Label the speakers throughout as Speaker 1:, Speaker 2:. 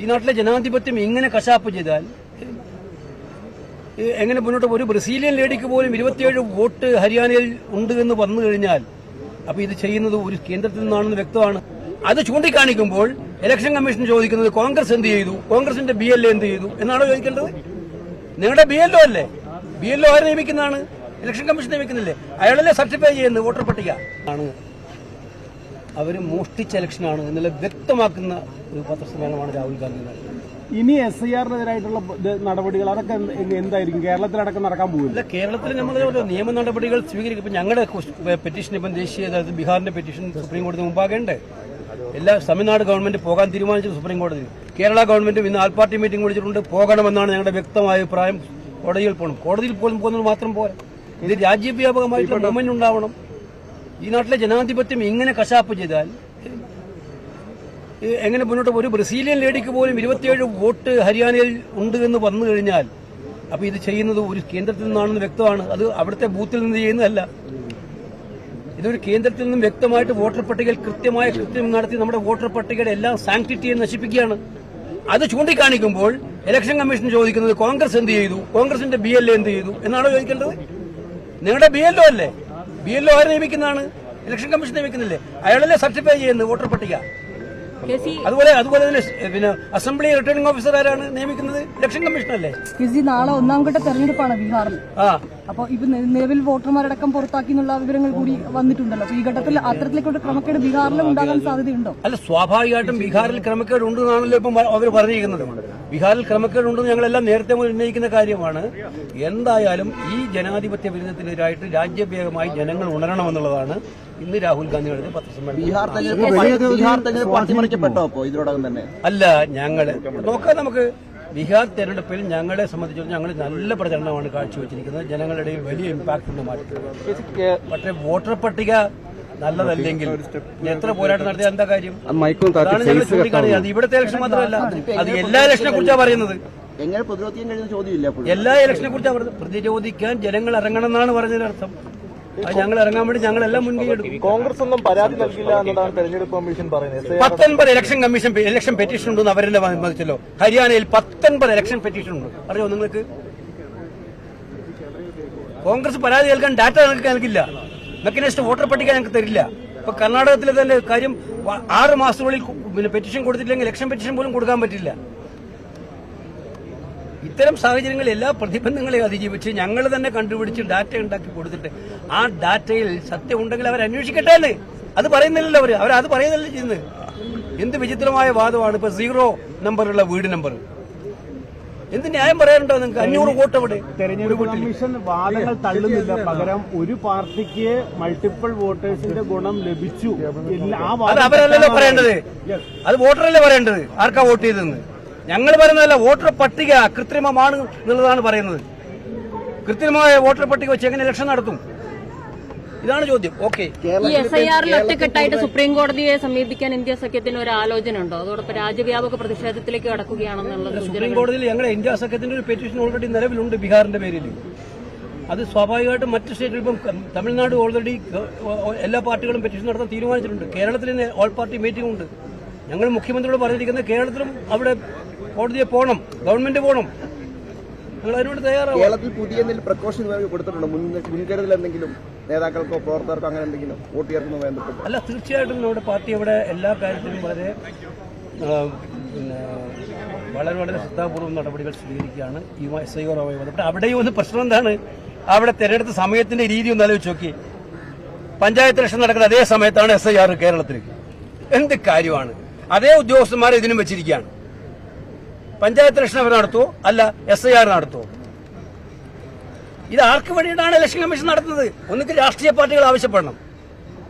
Speaker 1: ഈ നാട്ടിലെ ജനാധിപത്യം ഇങ്ങനെ കശാപ്പ് ചെയ്താൽ എങ്ങനെ മുന്നോട്ട്? ഒരു ബ്രസീലിയൻ ലേഡിക്ക് പോലും ഇരുപത്തിയേഴ് വോട്ട് ഹരിയാനയിൽ ഉണ്ട് എന്ന് വന്നു കഴിഞ്ഞാൽ അപ്പൊ ഇത് ചെയ്യുന്നത് ഒരു കേന്ദ്രത്തിൽ നിന്നാണെന്ന് വ്യക്തമാണ്. അത് ചൂണ്ടിക്കാണിക്കുമ്പോൾ ഇലക്ഷൻ കമ്മീഷൻ ചോദിക്കുന്നത് കോൺഗ്രസ് എന്ത് ചെയ്തു? കോൺഗ്രസിന്റെ ബി എൽ എന്ത് ചെയ്തു? എന്നാണോ ചോദിക്കേണ്ടത്? നിങ്ങളുടെ ബി എൽ ഒ അല്ലേ? ബി എൽ ഒ ആരെ നിയമിക്കുന്നതാണ്? ഇലക്ഷൻ കമ്മീഷൻ നിയമിക്കുന്നില്ലേ? അയാളല്ലേ സർട്ടിഫൈ ചെയ്യുന്നത്? വോട്ടർ പട്ടിക. ആണ്. അവർ മോഷ്ടിച്ച ഇലക്ഷനാണ് എന്നുള്ള വ്യക്തമാക്കുന്ന ഒരു പത്രസമ്മേളനമാണ് രാഹുൽ ഗാന്ധി
Speaker 2: ഇനി എസ് ഐ ആറിനെതിരായിട്ടുള്ള നടപടികൾ അതൊക്കെ എന്തായിരിക്കും? കേരളത്തിലടക്കം നടക്കാൻ
Speaker 1: പോകും കേരളത്തിൽ നമ്മൾ നിയമ നടപടികൾ സ്വീകരിക്കും. ഇപ്പം ഞങ്ങളുടെ പെറ്റീഷൻ ഇപ്പം ദേശീയ അതായത് ബീഹാറിന്റെ പെറ്റീഷൻ സുപ്രീം കോടതി മുമ്പാകെ ഉണ്ട് എല്ലാ തമിഴ്നാട് ഗവൺമെന്റ് പോകാൻ തീരുമാനിച്ചത് സുപ്രീം കോടതി. കേരള ഗവൺമെന്റും ഇന്ന് ആൾ പാർട്ടി മീറ്റിംഗ് വിളിച്ചിട്ടുണ്ട്. പോകണമെന്നാണ് ഞങ്ങളുടെ വ്യക്തമായ അഭിപ്രായം. കോടതിയിൽ പോകണം കോടതിയിൽ പോലും പോകുന്നത് മാത്രം പോരാ. ഇത് രാജ്യവ്യാപകമായിട്ടുള്ള ഗവൺമെന്റ് ഉണ്ടാവണം. ഈ നാട്ടിലെ ജനാധിപത്യം ഇങ്ങനെ കശാപ്പ് ചെയ്താൽ എങ്ങനെ മുന്നോട്ട് ഒരു ബ്രസീലിയൻ ലേഡിക്ക് പോലും ഇരുപത്തിയേഴ് വോട്ട് ഹരിയാനയിൽ ഉണ്ട് എന്ന് വന്നു കഴിഞ്ഞാൽ അപ്പൊ ഇത് ചെയ്യുന്നത് ഒരു കേന്ദ്രത്തിൽ നിന്നാണെന്ന് വ്യക്തമാണ്. അത് അവിടുത്തെ ബൂത്തിൽ നിന്ന് ചെയ്യുന്നതല്ല. ഇതൊരു കേന്ദ്രത്തിൽ നിന്നും വ്യക്തമായിട്ട് വോട്ടർ പട്ടികയിൽ കൃത്യമായ കൃത്യം നടത്തി നമ്മുടെ വോട്ടർ പട്ടികയുടെ എല്ലാം സാങ്ക്ടിറ്റിയെ നശിപ്പിക്കുകയാണ്. അത് ചൂണ്ടിക്കാണിക്കുമ്പോൾ ഇലക്ഷൻ കമ്മീഷൻ ചോദിക്കുന്നത് കോൺഗ്രസ് എന്ത് ചെയ്തു? കോൺഗ്രസിന്റെ ബി എൽ എന്ത് ചെയ്തു? എന്നാണോ ചോദിക്കേണ്ടത്? നിങ്ങളുടെ ബി എൽ ഒ അല്ലേ? ബി എൽ ഒ ആരെ നിയമിക്കുന്നതാണ്? ഇലക്ഷൻ കമ്മീഷൻ നിയമിക്കുന്നില്ലേ? അയാളല്ലേ സർട്ടിഫൈ ചെയ്യുന്നത് വോട്ടർ പട്ടിക. അതുപോലെ അതുപോലെ തന്നെ പിന്നെ അസംബ്ലി റിട്ടേണിംഗ് ഓഫീസർ ആരാണ് നിയമിക്കുന്നത്? ഇലക്ഷൻ കമ്മീഷൻ അല്ലേ?
Speaker 3: കെസി നാളെ ഒന്നാം ഘട്ട തെരഞ്ഞെടുപ്പാണ് ബീഹാറിൽ.
Speaker 1: ആ.
Speaker 3: അപ്പൊ ഇപ്പൊ നിലവിൽ വോട്ടർമാരടക്കം പുറത്താക്കി എന്നുള്ള വിവരങ്ങൾ കൂടി വന്നിട്ടുണ്ടല്ലോ. അപ്പൊ ഈ ഘട്ടത്തിൽ അത്തരത്തിലേക്കുള്ള ക്രമക്കേട് ബീഹാറിലും ഉണ്ടാകാൻ സാധ്യതയുണ്ടോ?
Speaker 1: അല്ല സ്വാഭാവികമായിട്ടും ബീഹാറിൽ ക്രമക്കേട് ഉണ്ടെന്നാണല്ലോ ഇപ്പം അവർ പറഞ്ഞിരിക്കുന്നത്. ബീഹാറിൽ ക്രമക്കേടുണ്ടെന്ന് ഞങ്ങളെല്ലാം നേരത്തെ മുതൽ ഉന്നയിക്കുന്ന കാര്യമാണ്. എന്തായാലും ഈ ജനാധിപത്യ വിരുദ്ധത്തിനെതിരായിട്ട് രാജ്യവ്യാപകമായി ജനങ്ങൾ ഉണരണമെന്നുള്ളതാണ് ഇന്ന് രാഹുൽ ഗാന്ധി നടത്തിയ പത്രസമ്മേളനം. അല്ല ഞങ്ങൾ നോക്കാം നമുക്ക്. ബീഹാർ തെരഞ്ഞെടുപ്പിൽ ഞങ്ങളെ സംബന്ധിച്ചിടത്തോളം ഞങ്ങൾ നല്ല പ്രചരണമാണ് കാഴ്ചവെച്ചിരിക്കുന്നത്. ജനങ്ങളുടെ ഇടയിൽ വലിയ ഇമ്പാക്ട് ഉണ്ട് മാറ്റി പക്ഷേ വോട്ടർ പട്ടിക നല്ലതല്ലെങ്കിൽ എത്ര പോരാട്ടം നടത്തിയ എന്താ കാര്യം? അതാണ് ഞങ്ങൾ ചൂണ്ടിക്കാണിക്കുന്നത് അത് ഇവിടുത്തെ ഇലക്ഷൻ മാത്രമല്ല. അത് എല്ലാ ഇലക്ഷനെ കുറിച്ചാണ് പറയുന്നത്.
Speaker 4: എങ്ങനെ പ്രതിരോധിക്കാൻ കഴിയുന്ന ചോദ്യമില്ല
Speaker 1: എല്ലാ ഇലക്ഷനെ കുറിച്ചാണ് പറയുന്നത്. പ്രതിരോധിക്കാൻ ജനങ്ങൾ ഇറങ്ങണം എന്നാണ് പറഞ്ഞതിനർത്ഥം അത് ഞങ്ങൾ ഇറങ്ങാൻ വേണ്ടി ഞങ്ങളെല്ലാം മുൻകൈ എടുക്കും.
Speaker 5: കോൺഗ്രസ് ഒന്നും പരാതി നൽകില്ല എന്നതാണ് തെരഞ്ഞെടുപ്പ് കമ്മീഷൻ പറയുന്നത്.
Speaker 1: പത്തൊൻപത് ഇലക്ഷൻ കമ്മീഷൻ ഇലക്ഷൻ പെറ്റീഷൻ ഉണ്ടെന്ന് അവരെന്നെ മതിച്ചല്ലോ ഹരിയാനയിൽ പത്തൊൻപത് ഇലക്ഷൻ പെറ്റീഷൻ ഉണ്ട്. അറിയോ നിങ്ങൾക്ക്? കോൺഗ്രസ് പരാതി കേൾക്കാൻ ഡാറ്റ നിങ്ങൾക്ക് നൽകില്ല. നെക്സ്റ്റ് വോട്ടർ പട്ടിക ഞങ്ങൾക്ക് തരില്ല. ഇപ്പൊ കർണാടകത്തിലെ തന്നെ കാര്യം ആറ് മാസത്തിനുള്ളിൽ പിന്നെ പെറ്റീഷൻ കൊടുത്തില്ലെങ്കിൽ ഇലക്ഷൻ പെറ്റീഷൻ പോലും കൊടുക്കാൻ പറ്റില്ല. ഇത്തരം സാഹചര്യങ്ങളിൽ എല്ലാ പ്രതിബന്ധങ്ങളെയും അതിജീവിച്ച് ഞങ്ങൾ തന്നെ കണ്ടുപിടിച്ച് ഡാറ്റ ഉണ്ടാക്കി കൊടുത്തിട്ട് ആ ഡാറ്റയിൽ സത്യം ഉണ്ടെങ്കിൽ അവർ അന്വേഷിക്കട്ടെ അത് പറയുന്നില്ലല്ലോ അവർ. അവർ അത് പറയുന്നില്ല ചെയ്യുന്നത്. എന്ത് വിചിത്രമായ വാദമാണ്. ഇപ്പൊ സീറോ നമ്പറുള്ള വീട് നമ്പർ എന്ത് ന്യായം പറയാനുണ്ടോ നിങ്ങൾക്ക് അഞ്ഞൂറ് കോട്ട് അവിടെ?
Speaker 2: തെരഞ്ഞെടുപ്പ് കമ്മീഷൻ വാദങ്ങൾ തള്ളുന്നില്ല. പകരം ഒരു പാർട്ടിക്ക് മൾട്ടിപ്പിൾ വോട്ടേഴ്സിന്റെ ഗുണം ലഭിച്ചു.
Speaker 1: അത് അവരല്ലല്ലോ പറയേണ്ടത്. അത് വോട്ടറല്ലേ പറയേണ്ടത്? ആർക്കാ വോട്ട് ചെയ്തതെന്ന്? ഞങ്ങൾ പറയുന്നതല്ല വോട്ടർ പട്ടിക കൃത്രിമമാണ് എന്നുള്ളതാണ് പറയുന്നത്. കൃത്രിമമായ വോട്ടർ പട്ടിക വെച്ച് എങ്ങനെ ഇലക്ഷൻ നടത്തും? ഇതാണ് ചോദ്യം. ഓക്കെ
Speaker 6: ഈ എസ് ഐ ആറിൽ ഒറ്റക്കെട്ടായിട്ട് സുപ്രീം കോടതിയെ സമീപിക്കാൻ ഇന്ത്യ സഖ്യത്തിന് ഒരു ആലോചന ഉണ്ടോ അതോടൊപ്പം രാജ്യവ്യാപക പ്രതിഷേധത്തിലേക്ക് കടക്കുകയാണെന്നുള്ളത്
Speaker 1: സുപ്രീം കോടതിയിൽ ഞങ്ങളുടെ ഇന്ത്യ സഖ്യത്തിന്റെ ഒരു പെറ്റീഷൻ ഓൾറെഡി നിലവിലുണ്ട് ബീഹാറിന്റെ പേരിൽ അത് സ്വാഭാവികമായിട്ടും മറ്റ് സ്റ്റേറ്റിൽ ഇപ്പം തമിഴ്നാട് ഓൾറെഡി എല്ലാ പാർട്ടികളും പെറ്റീഷൻ നടത്താൻ തീരുമാനിച്ചിട്ടുണ്ട്. കേരളത്തിൽ ഓൾ പാർട്ടി മീറ്റിംഗ് ഉണ്ട്. ഞങ്ങൾ മുഖ്യമന്ത്രിയോട് പറഞ്ഞിരിക്കുന്നത് കേരളത്തിലും അവിടെ കോടതിയെ പോകണം ഗവൺമെന്റ് പോകണം ഞങ്ങൾ അതിനോട് തയ്യാറാവും?
Speaker 4: കേരളത്തിൽ പുതിയ എന്തെങ്കിലും പ്രിക്കോഷൻ കൊടുത്തിട്ടുണ്ടോ? മുൻ മുൻകരുതൽ എന്തെങ്കിലും നേതാക്കൾക്കോ പ്രവർത്തകർക്കോ അങ്ങനെ എന്തെങ്കിലും വോട്ട് ചേർക്കുന്നതുമായി ബന്ധപ്പെട്ട്
Speaker 1: അല്ല തീർച്ചയായിട്ടും നമ്മുടെ പാർട്ടി ഇവിടെ എല്ലാ കാര്യത്തിലും വളരെ പിന്നെ വളരെ വളരെ ശ്രദ്ധാപൂർവം നടപടികൾ സ്വീകരിക്കുകയാണ്. ഈ എസ് ഐ ഓറുമായി ബന്ധപ്പെട്ട് അവിടെയും ഒന്ന് പ്രശ്നം എന്താണ്? അവിടെ തെരഞ്ഞെടുത്ത സമയത്തിന്റെ രീതി ഒന്ന് ആലോചിച്ച് നോക്കി. പഞ്ചായത്ത് ഇലക്ഷൻ നടക്കുന്ന അതേ സമയത്താണ് എസ് ഐ ആർ കേരളത്തിലേക്ക്. എന്ത് കാര്യമാണ്? അതേ ഉദ്യോഗസ്ഥന്മാരെ ഇതിനും വെച്ചിരിക്കുകയാണ്. പഞ്ചായത്ത് ഇലക്ഷൻ അവർ നടത്തുമോ അല്ല എസ് ഐ ആർ നടത്തുമോ ഇത് ആർക്ക് വേണ്ടിയിട്ടാണ് ഇലക്ഷൻ കമ്മീഷൻ നടത്തുന്നത്? ഒന്നുകിൽ രാഷ്ട്രീയ പാർട്ടികൾ ആവശ്യപ്പെടണം.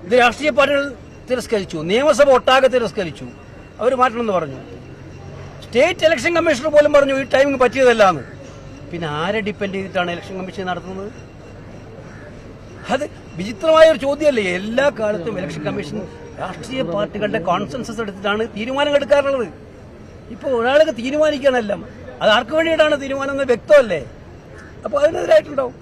Speaker 1: ഇത് രാഷ്ട്രീയ പാർട്ടികൾ തിരസ്കരിച്ചു നിയമസഭ ഒട്ടാകെ തിരസ്കരിച്ചു. അവർ മാറ്റണമെന്ന് പറഞ്ഞു. സ്റ്റേറ്റ് ഇലക്ഷൻ കമ്മീഷണർ പോലും പറഞ്ഞു ഈ ടൈമിംഗ് പറ്റിയതല്ല എന്ന് പിന്നെ ആരെ ഡിപ്പെൻഡ് ചെയ്തിട്ടാണ് ഇലക്ഷൻ കമ്മീഷൻ നടത്തുന്നത്? അത് വിചിത്രമായ ഒരു ചോദ്യമല്ലേ? എല്ലാ കാലത്തും ഇലക്ഷൻ കമ്മീഷൻ രാഷ്ട്രീയ പാർട്ടികളുടെ കോൺസെൻസസ് എടുത്തിട്ടാണ് തീരുമാനം എടുക്കാറുള്ളത് ഇപ്പോൾ ഒരാൾക്ക് തീരുമാനിക്കാനെല്ലാം. അത് ആർക്ക് വേണ്ടിയിട്ടാണ് തീരുമാനം എന്ന് വ്യക്തമല്ലേ? അപ്പോൾ അതിനെതിരായിട്ടുണ്ടാവും